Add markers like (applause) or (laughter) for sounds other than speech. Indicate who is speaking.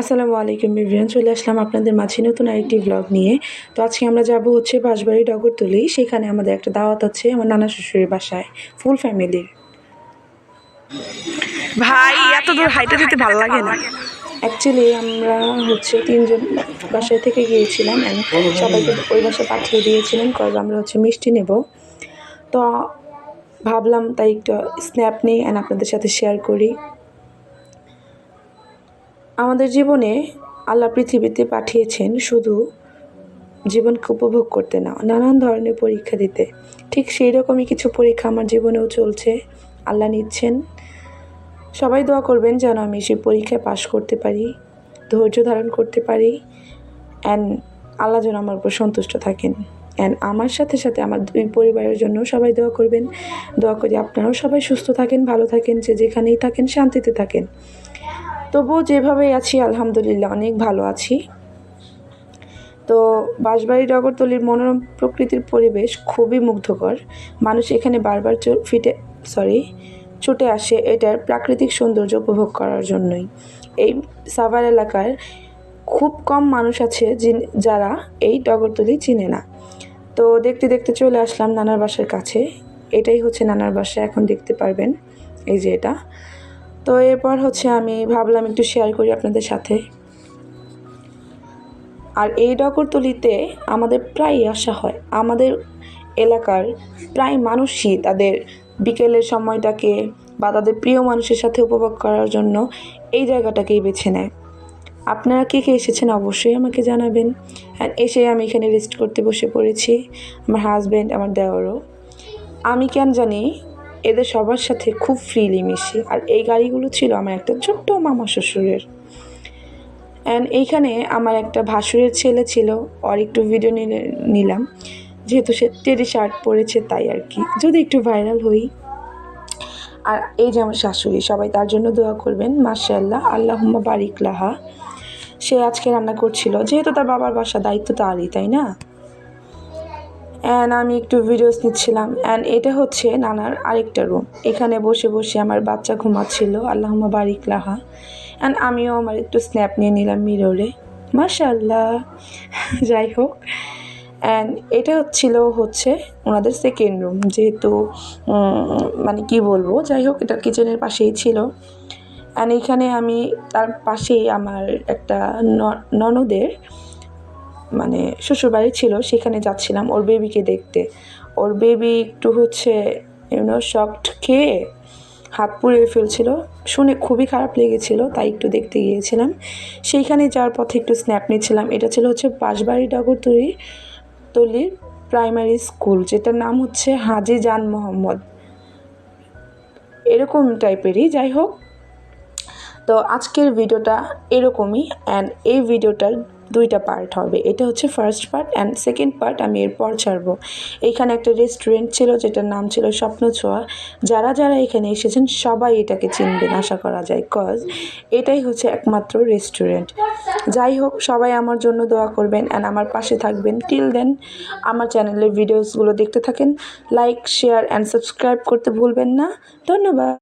Speaker 1: আসসালামু আলাইকুম বিভিয়ান চলে আসলাম আপনাদের মাঝে নতুন আরেকটি ব্লগ নিয়ে। তো আজকে আমরা যাব হচ্ছে বাঁশবাড়ি ডগরতলি। সেখানে আমাদের একটা দাওয়াত আছে আমার নানা শ্বশুরের বাসায় ফুল ফ্যামিলির
Speaker 2: ভাই এত দূর হাইটে যেতে ভালো লাগে না।
Speaker 1: অ্যাকচুয়ালি আমরা হচ্ছে তিনজন বাসায় থেকে গিয়েছিলাম সবাইকে ওই বাসায় পাঠিয়ে দিয়েছিলাম কজ আমরা হচ্ছে মিষ্টি নেব। তো ভাবলাম তাই একটু স্ন্যাপ নিই অ্যান্ড আপনাদের সাথে শেয়ার করি। আমাদের জীবনে আল্লাহ পৃথিবীতে পাঠিয়েছেন শুধু জীবনকে উপভোগ করতে না, নানান ধরনের পরীক্ষা দিতে। ঠিক সেই রকমই কিছু পরীক্ষা আমার জীবনেও চলছে। আল্লাহ নিচ্ছেন। সবাই দোয়া করবেন যেন আমি সেই পরীক্ষায় পাশ করতে পারি, ধৈর্য ধারণ করতে পারি অ্যান্ড আল্লাহ যেন আমার উপর সন্তুষ্ট থাকেন। অ্যান্ড আমার সাথে সাথে আমার দুই পরিবারের জন্য সবাই দোয়া করবেন। দোয়া করি আপনারাও সবাই সুস্থ থাকেন, ভালো থাকেন, যে যেখানেই থাকেন, শান্তিতে থাকেন। তবুও যেভাবে আছি, আলহামদুলিল্লাহ, অনেক ভালো আছি। তো বাঁশবাড়ি ডগরতলির মনোরম প্রকৃতির পরিবেশ খুবই মুগ্ধকর। মানুষ এখানে বারবার ফিটে সরি ছুটে আসে এটার প্রাকৃতিক সৌন্দর্য উপভোগ করার জন্যই। এই সাভার এলাকার খুব কম মানুষ আছে যারা এই ডগরতলি চিনে না। তো দেখতে দেখতে চলে আসলাম নানার বাসার কাছে। এটাই হচ্ছে নানার বাসা, এখন দেখতে পারবেন। এই যে এটা। তো এরপর হচ্ছে আমি ভাবলাম একটু শেয়ার করি আপনাদের সাথে। আর এই ডগরতলিতে আমাদের প্রায় আসা হয়। আমাদের এলাকার প্রায় মানুষই তাদের বিকেলের সময়টাকে বা তাদের প্রিয় মানুষের সাথে উপভোগ করার জন্য এই জায়গাটাকেই বেছে নেয়। আপনারা কে কে এসেছেন অবশ্যই আমাকে জানাবেন। আর এসে আমি এখানে রেস্ট করতে বসে পড়েছি। আমার হাজব্যান্ড আমার দেওয়ারও। আমি কেন জানি এদের সবার সাথে খুব ফ্রিলি মিশি। আর এই গাড়িগুলো ছিল আমার একটা ছোট্ট মামা শ্বশুরের। অ্যান্ড এইখানে আমার একটা ভাসুরের ছেলে ছিল আর একটু ভিডিও নিলে নিলাম। যেহেতু সে টেডি শার্ট পরেছে তাই আর কি। যদি একটু ভাইরাল হই। আর এই যে আমার শাশুড়ি, সবাই তার জন্য দোয়া করবেন। মাশাল্লাহ আল্লাহুম্মা বারিক লাহা। সে আজকে রান্না করছিল। যেহেতু তার বাবার বাসা দায়িত্ব তারই, তাই না? অ্যান্ড আমি একটু ভিডিওস নিচ্ছিলাম। অ্যান্ড এটা হচ্ছে নানার আরেকটা রুম এখানে বসে বসে আমার বাচ্চা ঘুমাচ্ছিল। আল্লাহমা বারিক লাহা। অ্যান্ড আমিও আমার একটু স্ন্যাপ নিয়ে নিলাম মিররে মাশাল্লাহ (laughs) যাই হোক। অ্যান্ড এটা হচ্ছিল হচ্ছে ওনাদের সেকেন্ড রুম যেহেতু মানে কি বলব? যাই হোক, এটা কিচেনের পাশেই ছিল। অ্যান্ড এখানে আমি তার পাশেই আমার একটা ননদের মানে শ্বশুরবাড়ি ছিল, সেখানে যাচ্ছিলাম ওর বেবিকে দেখতে। ওর বেবি একটু হচ্ছে ইউনো শকড খেয়ে হাত পুড়িয়ে ফেলছিল। শুনে খুবই খারাপ লেগেছিল, তাই একটু দেখতে গিয়েছিলাম। সেইখানে যাওয়ার পথে একটু স্ন্যাপ নিচ্ছিলাম। এটা ছিল হচ্ছে বাঁশবাড়ি ডগরতলি তলির প্রাইমারি স্কুল যেটার নাম হচ্ছে হাজি জান মোহাম্মদ। এরকম টাইপেরই যাই হোক। তো আজকের ভিডিওটা এরকমই অ্যান্ড এই ভিডিওটার দুইটা পার্ট হবে। এটা হচ্ছে first part and second part আমি এরপর ছাড়বো। এখানে একটা রেস্টুরেন্ট ছিল যেটার নাম ছিল স্বপ্ন ছোঁয়া যারা যারা এখানে এসেছেন সবাই এটাকে চিনবেন আশা করা যায়। কজ এটাই হচ্ছে একমাত্র রেস্টুরেন্ট যাই হোক, সবাই আমার জন্য দোয়া করবেন অ্যান্ড আমার পাশে থাকবেন। টিল দেন আমার চ্যানেলের ভিডিওসগুলো দেখতে থাকেন। লাইক শেয়ার অ্যান্ড সাবস্ক্রাইব করতে ভুলবেন না। ধন্যবাদ।